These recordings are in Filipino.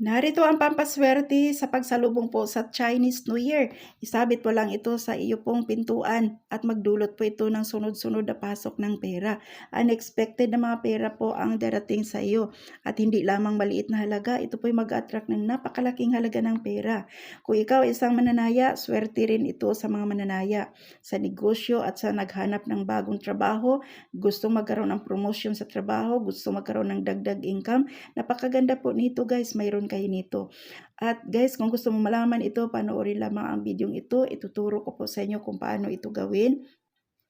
Narito ang pampaswerte sa pagsalubong po sa Chinese New Year. Isabit po lang ito sa iyo pong pintuan at magdulot po ito ng sunod-sunod na pasok ng pera. Unexpected na mga pera po ang darating sa iyo at hindi lamang maliit na halaga, ito po ay mag-attract ng napakalaking halaga ng pera. Kung ikaw ay isang mananaya, swerte rin ito sa mga mananaya. Sa negosyo at sa naghanap ng bagong trabaho, gusto magkaroon ng promotion sa trabaho, gusto magkaroon ng dagdag income, napakaganda po nito guys, mayroon kayo nito. At guys, kung gusto mo malaman ito, panoorin lamang ang video ito. Ituturo ko po sa inyo kung paano ito gawin.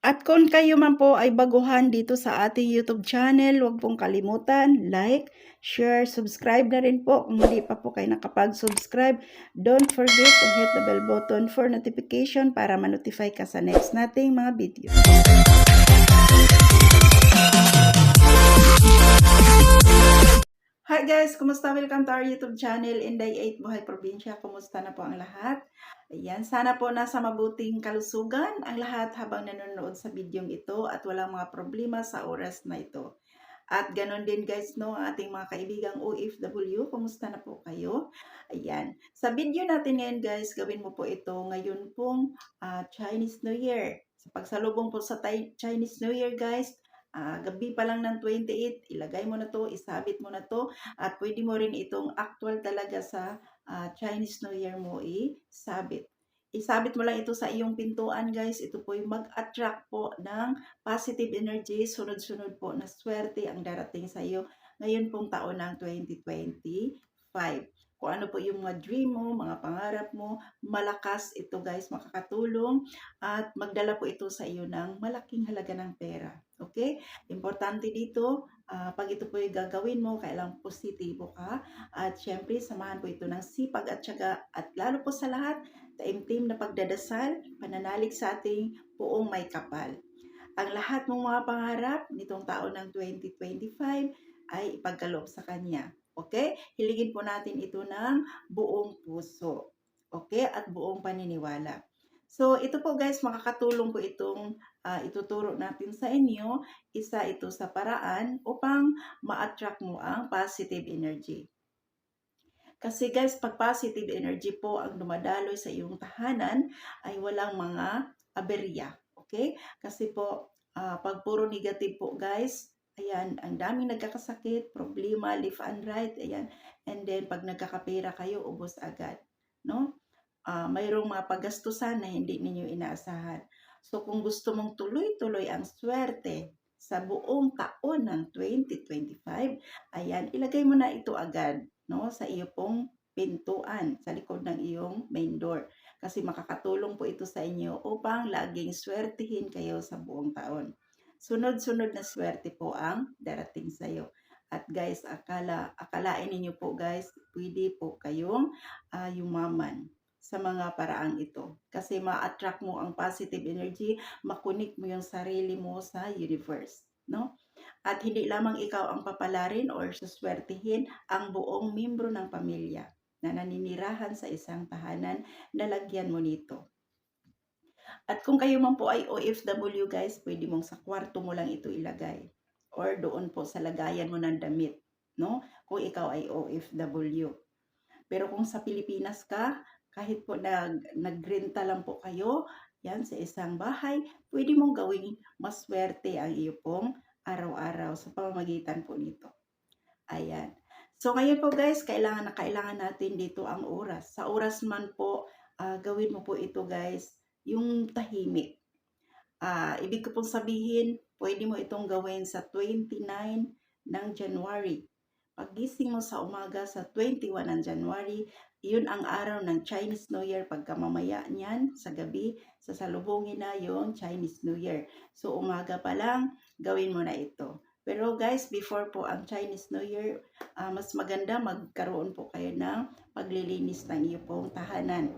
At kung kayo man po ay baguhan dito sa ating YouTube channel, huwag pong kalimutan, like, share, subscribe na rin po. Kung hindi pa po kayo nakapag-subscribe, don't forget to hit the bell button for notification para ma-notify ka sa next nating mga video. Hi guys! Kumusta? Welcome to our YouTube channel, Inday 8 Buhay Probinsya. Kumusta na po ang lahat? Ayan, sana po nasa mabuting kalusugan ang lahat habang nanonood sa bidyong ito at walang mga problema sa oras na ito. At ganon din guys, no, ating mga kaibigang OFW, kumusta na po kayo? Ayan, sa video natin ngayon guys, gawin mo po ito ngayon pong ah, Chinese New Year. Sa pagsalubong po sa Chinese New Year guys, Ah, gabi pa lang ng 28, ilagay mo na to, isabit mo na to, at pwede mo rin itong actual talaga sa ah, Chinese New Year mo isabit. Isabit mo lang ito sa iyong pintuan guys, ito po yung mag-attract po ng positive energy, sunod-sunod po na swerte ang darating sa iyo ngayon pong taon ng 2025 kung ano po yung mga dream mo, mga pangarap mo, malakas ito guys, makakatulong at magdala po ito sa iyo ng malaking halaga ng pera. Okay? Importante dito, ah, pag ito po yung gagawin mo, kailangan positibo ka at syempre samahan po ito ng sipag at syaga at lalo po sa lahat, taimtim na pagdadasal, pananalig sa ating buong may kapal. Ang lahat mong mga pangarap nitong taon ng 2025 ay ipagkaloob sa Kanya. Okay? Hiligin po natin ito ng buong puso. Okay? At buong paniniwala. So, ito po guys, makakatulong po itong ah, ituturo natin sa inyo. Isa ito sa paraan upang ma-attract mo ang positive energy. Kasi guys, pag positive energy po ang dumadaloy sa iyong tahanan, ay walang mga aberya. Okay? Kasi po, ah, pag puro negative po guys, ayan, ang daming nagkakasakit, problema, left and right, ayan. And then, pag nagkakapera kayo, ubos agad. No? Ah, mayroong mga paggastusan na hindi ninyo inaasahan. So, kung gusto mong tuloy-tuloy ang swerte sa buong taon ng 2025, ayan, ilagay mo na ito agad no, sa iyo pong pintuan sa likod ng iyong main door. Kasi makakatulong po ito sa inyo upang laging swertihin kayo sa buong taon. Sunod-sunod na swerte po ang darating sa iyo. At guys, akala, akalain ninyo po guys, pwede po kayong ah, yumaman sa mga paraang ito. Kasi ma-attract mo ang positive energy, makunik mo yung sarili mo sa universe. No? At hindi lamang ikaw ang papalarin or suswertihin ang buong membro ng pamilya na naninirahan sa isang tahanan na lagyan mo nito. At kung kayo man po ay OFW guys, pwede mong sa kwarto mo lang ito ilagay. Or doon po sa lagayan mo ng damit. No? Kung ikaw ay OFW. Pero kung sa Pilipinas ka, kahit po nag, nagrenta lang po kayo, yan sa isang bahay, pwede mong gawing maswerte ang iyo pong araw-araw sa pamamagitan po nito. Ayan. So ngayon po guys, kailangan na kailangan natin dito ang oras. Sa oras man po, ah, gawin mo po ito guys, yung tahimik. Ah, ibig ko pong sabihin, pwede mo itong gawin sa 29 ng January. Pagising mo sa umaga sa 21 ng January, iyon ang araw ng Chinese New Year. Pagka mamaya niyan, sa gabi, sasalubungin na yung Chinese New Year. So umaga pa lang, gawin mo na ito. Pero guys, before po ang Chinese New Year, ah, mas maganda magkaroon po kayo ng paglilinis ng iyo pong tahanan.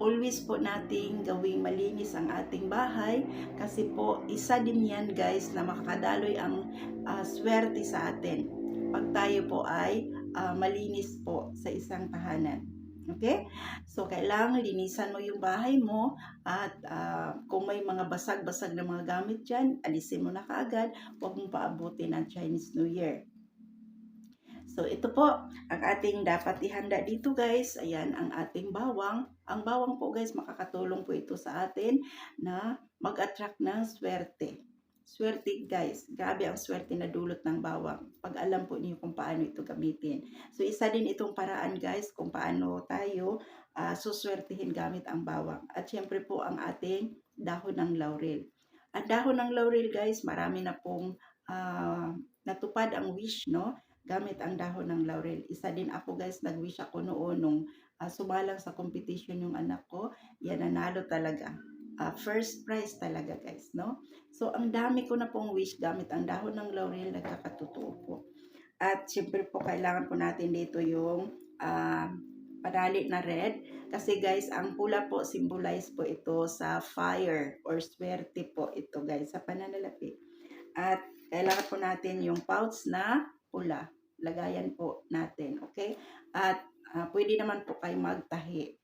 Always po nating gawing malinis ang ating bahay kasi po isa din yan guys na makakadaloy ang ah, swerte sa atin pag tayo po ay ah, malinis po sa isang tahanan. Okay? So, kailangan linisan mo yung bahay mo at ah, kung may mga basag-basag na mga gamit dyan, alisin mo na kaagad. Huwag mong paabutin ang Chinese New Year. So ito po ang ating dapat ihanda dito guys. Ayan ang ating bawang. Ang bawang po guys makakatulong po ito sa atin na mag-attract ng swerte. Swerte guys. Grabe ang swerte na dulot ng bawang. Pag alam po niyo kung paano ito gamitin. So isa din itong paraan guys kung paano tayo uh, suswertihin gamit ang bawang. At syempre po ang ating dahon ng laurel. Ang dahon ng laurel guys, marami na pong uh, natupad ang wish, no? Gamit ang dahon ng laurel. Isa din ako guys, nag-wish ako noon nung uh, sumalang sa competition yung anak ko. Yan, nanalo talaga. Uh, first prize talaga guys, no? So, ang dami ko na pong wish gamit ang dahon ng laurel, nagkakatotoo po. At syempre po, kailangan po natin dito yung uh, panali na red. Kasi guys, ang pula po, symbolize po ito sa fire or swerte po ito guys, sa pananalapi. At kailangan po natin yung pouch na pula. Lagayan po natin, okay? At uh, pwede naman po kayo magtahi.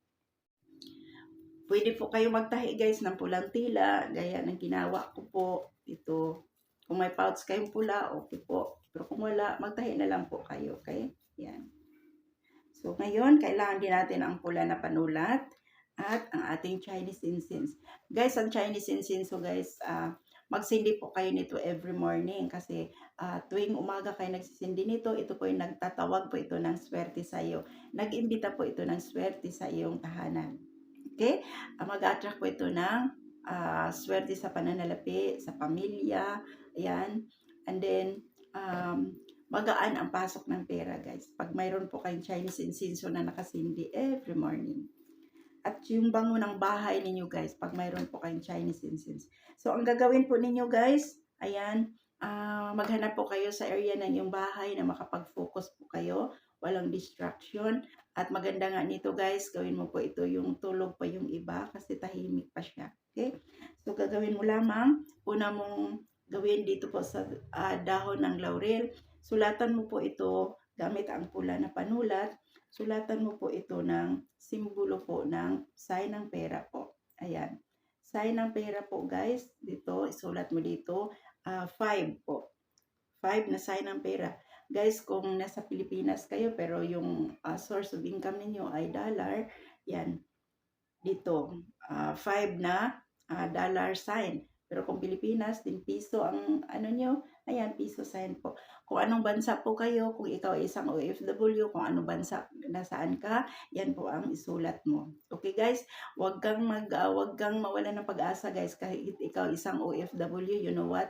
Pwede po kayo magtahi guys ng pulang tila, gaya ng ginawa ko po ito. Kung may pouch kayong pula, okay po. Pero kung wala, magtahi na lang po kayo, okay? Yan. So, ngayon, kailangan din natin ang pula na panulat at ang ating Chinese incense. Guys, ang Chinese incense, so guys, uh, magsindi po kayo nito every morning kasi uh, tuwing umaga kayo nagsisindi nito, ito po yung nagtatawag po ito ng swerte sa iyo. Nag-imbita po ito ng swerte sa iyong tahanan. Okay? Uh, Mag-attract po ito ng uh, swerte sa pananalapi, sa pamilya, ayan. And then, um, magaan ang pasok ng pera, guys. Pag mayroon po kayong Chinese incense na nakasindi every morning. At yung bango ng bahay ninyo, guys, pag mayroon po kayong Chinese incense. So, ang gagawin po ninyo guys, ayan, uh, maghanap po kayo sa area ng iyong bahay na makapag-focus po kayo, walang distraction. At maganda nga nito guys, gawin mo po ito yung tulog pa yung iba kasi tahimik pa siya. Okay? So, gagawin mo lamang, una mong gawin dito po sa uh, dahon ng laurel. Sulatan mo po ito gamit ang pula na panulat. Sulatan mo po ito ng simbolo po ng sign ng pera po. Ayan sign ng pera po guys. Dito, isulat mo dito, 5 uh, ah, po. 5 na sign ng pera. Guys, kung nasa Pilipinas kayo pero yung uh, source of income ninyo ay dollar, yan. Dito, 5 uh, ah, na uh, dollar sign. Pero kung Pilipinas, din piso ang ano nyo, ayan, piso sign po. Kung anong bansa po kayo, kung ikaw ay isang OFW, kung anong bansa, nasaan ka, yan po ang isulat mo. Okay guys, wag kang mag, uh, wag kang mawala ng pag-asa guys, kahit ikaw isang OFW, you know what?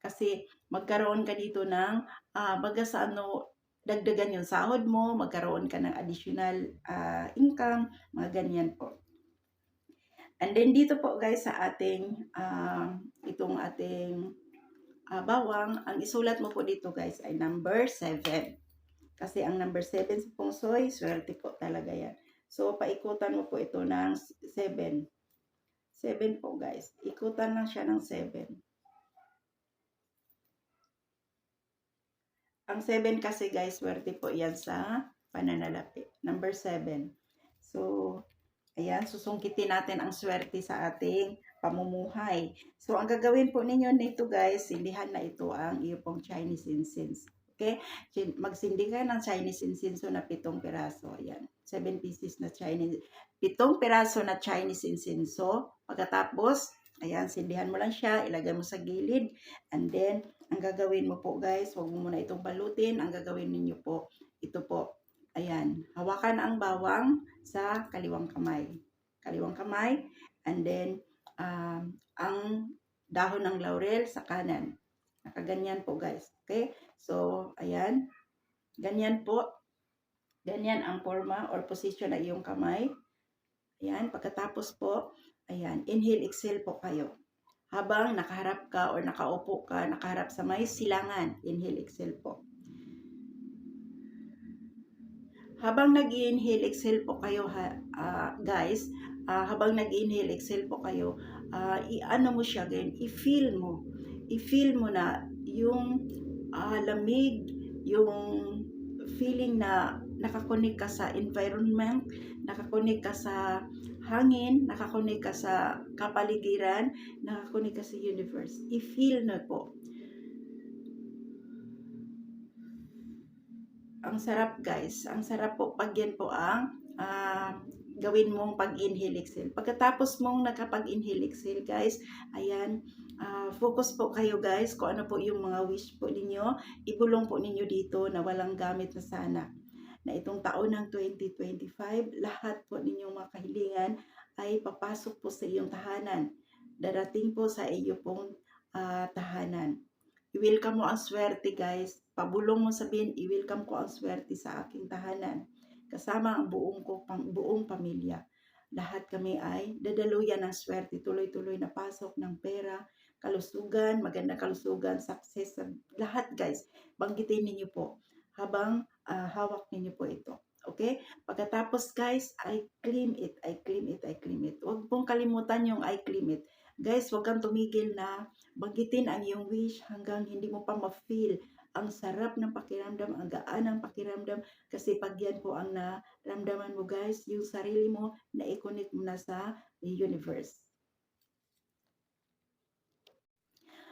Kasi magkaroon ka dito ng, uh, baga sa ano, dagdagan yung sahod mo, magkaroon ka ng additional uh, income, mga ganyan po. And then dito po guys sa ating uh, itong ating uh, bawang, ang isulat mo po dito guys ay number 7. Kasi ang number 7 sa pungsoy, swerte po talaga yan. So paikutan mo po ito ng 7. 7 po guys. Ikutan lang siya ng 7. Ang 7 kasi guys, swerte po yan sa pananalapi. Number 7. So, Ayan, susungkitin natin ang swerte sa ating pamumuhay. So, ang gagawin po ninyo nito guys, sindihan na ito ang iyo Chinese incense. Okay? Magsindi ka ng Chinese incense na pitong piraso. Ayan. 7 pieces na Chinese. Pitong piraso na Chinese incense. Pagkatapos, ayan, sindihan mo lang siya. Ilagay mo sa gilid. And then, ang gagawin mo po guys, huwag mo muna itong balutin. Ang gagawin ninyo po, ito po, Ayan, hawakan ang bawang sa kaliwang kamay. Kaliwang kamay. And then, um, ang dahon ng laurel sa kanan. Nakaganyan po guys. Okay? So, ayan. Ganyan po. Ganyan ang forma or position ng iyong kamay. Ayan. Pagkatapos po, ayan. Inhale, exhale po kayo. Habang nakaharap ka or nakaupo ka, nakaharap sa may silangan. Inhale, exhale po. habang nag-inhale, exhale po kayo ha, uh, guys, uh, habang nag-inhale, exhale po kayo, uh, i-ano mo siya again, i-feel mo. I-feel mo na yung uh, lamig, yung feeling na nakakonik ka sa environment, nakakonik ka sa hangin, nakakonik ka sa kapaligiran, nakakonik ka sa universe. I-feel na po ang sarap guys. Ang sarap po pag yan po ang ah, gawin mong pag-inhale exhale. Pagkatapos mong nakapag-inhale exhale guys, ayan, ah, focus po kayo guys kung ano po yung mga wish po ninyo. Ibulong po ninyo dito na walang gamit na sana. Na itong taon ng 2025, lahat po ninyong mga kahilingan ay papasok po sa iyong tahanan. Darating po sa iyo pong ah, tahanan. I-welcome mo ang swerte guys. Pabulong mo sabihin, i-welcome ko ang swerte sa aking tahanan. Kasama ang buong ko, pang, buong pamilya. Lahat kami ay dadaluyan ng swerte. Tuloy-tuloy na pasok ng pera, kalusugan, magandang kalusugan, success. Lahat guys, banggitin ninyo po habang ah, hawak ninyo po ito. Okay? Pagkatapos guys, I claim it, I claim it, I claim it. Huwag pong kalimutan yung I claim it. Guys, huwag kang tumigil na banggitin ang iyong wish hanggang hindi mo pa ma-feel ang sarap ng pakiramdam, ang gaan ng pakiramdam. Kasi pag yan po ang naramdaman mo guys, yung sarili mo, na-connect mo na sa universe.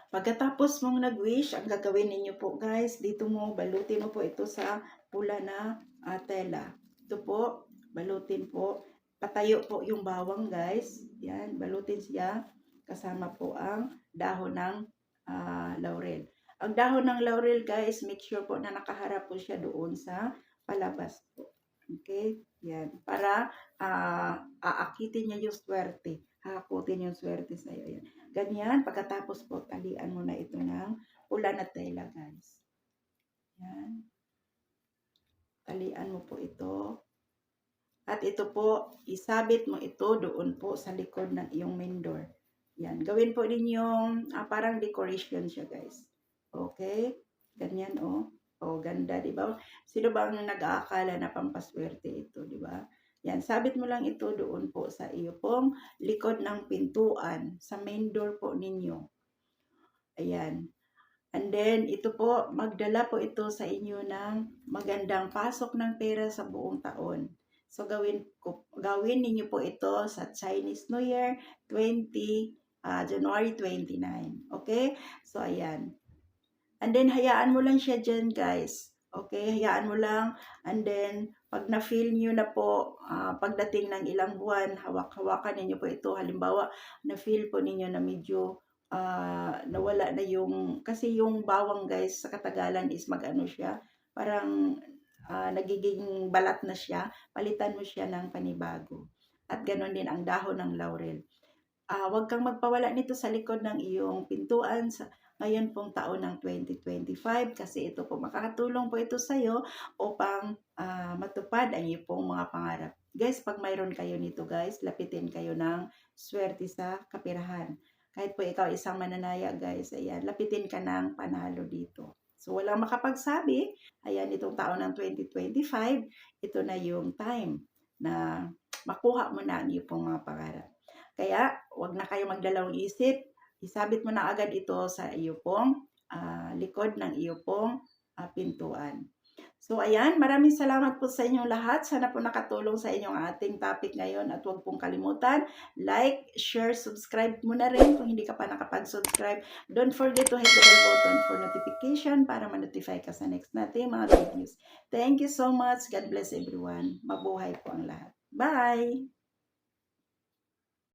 Pagkatapos mong nag-wish, ang gagawin ninyo po guys, dito mo, balutin mo po ito sa pula na ah, tela. Ito po, balutin po. Patayo po yung bawang guys. Yan, balutin siya. Kasama po ang dahon ng ah, laurel. Ang dahon ng laurel guys, make sure po na nakaharap po siya doon sa palabas po. Okay? Yan. Para ah, aakitin niya yung swerte. Hakutin yung swerte sa iyo. Yan. Ganyan. Pagkatapos po, talian mo na ito ng pula na tela guys. Yan. Talian mo po ito. At ito po, isabit mo ito doon po sa likod ng iyong main door. Yan. Gawin po ninyong ah, parang decoration siya guys. Okay? Ganyan oh. Oh, ganda, di ba? Sino ba ang nag-aakala na pampaswerte ito, di ba? Yan, sabit mo lang ito doon po sa iyo pong likod ng pintuan, sa main door po ninyo. Ayan. And then, ito po, magdala po ito sa inyo ng magandang pasok ng pera sa buong taon. So, gawin, ko, gawin ninyo po ito sa Chinese New Year 20, ah, January 29. Okay? So, ayan. And then, hayaan mo lang siya dyan, guys. Okay? Hayaan mo lang. And then, pag na-feel nyo na po, ah, pagdating ng ilang buwan, hawak-hawakan ninyo po ito. Halimbawa, na-feel po ninyo na medyo ah, nawala na yung, kasi yung bawang, guys, sa katagalan is mag-ano siya, parang ah, nagiging balat na siya. Palitan mo siya ng panibago. At ganoon din ang dahon ng laurel. Ah, huwag kang magpawala nito sa likod ng iyong pintuan sa ngayon pong taon ng 2025 kasi ito po makakatulong po ito sa iyo upang ah, matupad ang iyong pong mga pangarap. Guys, pag mayroon kayo nito guys, lapitin kayo ng swerte sa kapirahan. Kahit po ikaw isang mananaya guys, ayan, lapitin ka ng panalo dito. So walang makapagsabi, ayan itong taon ng 2025, ito na yung time na makuha mo na ang iyong mga pangarap. Kaya, wag na kayo magdalawang isip, isabit mo na agad ito sa iyo pong ah, likod ng iyo pong ah, pintuan. So ayan, maraming salamat po sa inyong lahat. Sana po nakatulong sa inyong ating topic ngayon at huwag pong kalimutan, like, share, subscribe mo na rin kung hindi ka pa nakapag-subscribe. Don't forget to hit the bell button for notification para ma-notify ka sa next natin mga videos. Thank you so much. God bless everyone. Mabuhay po ang lahat. Bye!